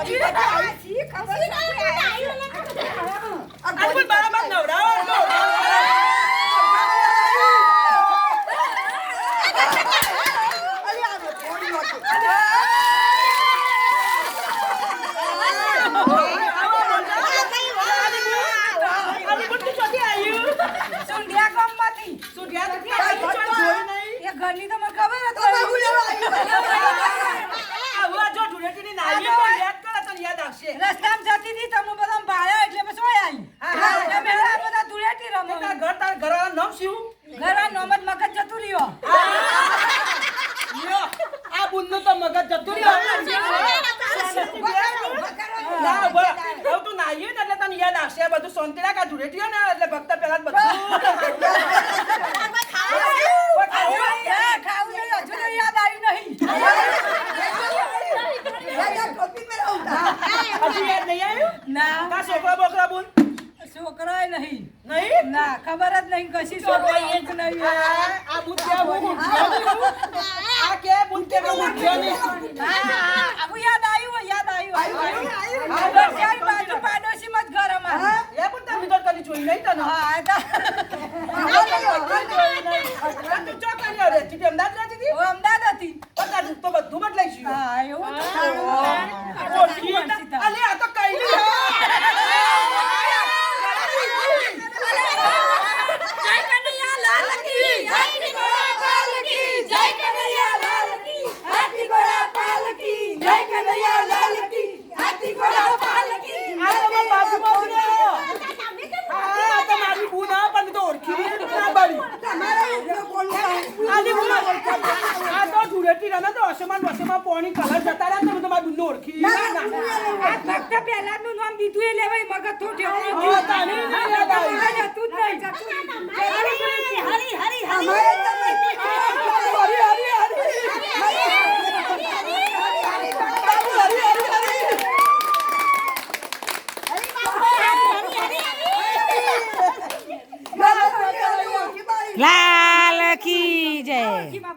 pode pegar. સોંતી ના કાઢું ratio ને એટલે ભક્ત પેલા બધું છોકરા બોકરા બોલ? છોકરો નહીં. નહીં? ના ખબર જ નહીં કશી છોકરો એક નહીં આ બુદ્ધિ આ કે બુદ્ધિ જોઈ નહીં તને હા તો તું ચો કરી હવે તું અમદાવાદ રહેતી હતી અમદાવાદ હતી પણ તારું તો બધું બદલાઈ ગયું હા એવું વસમાં પોણી કલર જતા રહ્યા તમે તમારી બુનને ઓળખી એ લેવાય મગજ તું જ નહીં હરી લાલ જય